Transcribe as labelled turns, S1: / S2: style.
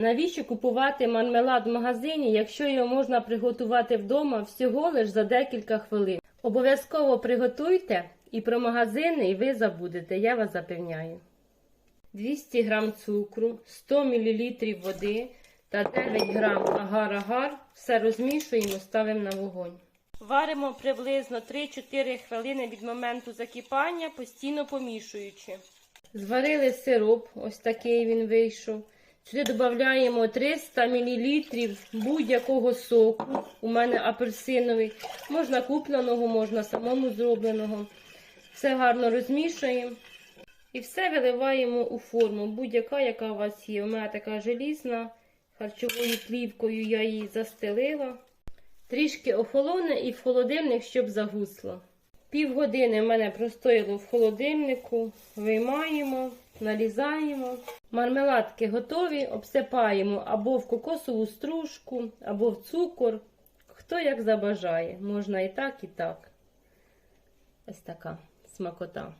S1: Навіщо купувати мармелад в магазині, якщо його можна приготувати вдома всього лиш за декілька хвилин? Обов'язково приготуйте і про магазини і ви забудете, я вас запевняю. 200 г цукру, 100 мл води та 9 г агар-агар. Все розмішуємо, ставимо на вогонь. Варимо приблизно 3-4 хвилини від моменту закипання, постійно помішуючи. Зварили сироп, ось такий він вийшов. Сюди додаємо 300 мл будь-якого соку. У мене апельсиновий, можна купленого, можна самому зробленого. Все гарно розмішуємо. І все виливаємо у форму, будь-яка, яка у вас є. У мене така желізна, харчовою плівкою я її застелила. Трішки охолоне і в холодильник, щоб загусло. Півгодини в мене простояло в холодильнику, виймаємо, нарізаємо. Мармеладки готові, обсипаємо або в кокосову стружку, або в цукор. Хто як забажає. Можна і так, і так. Ось така смакота.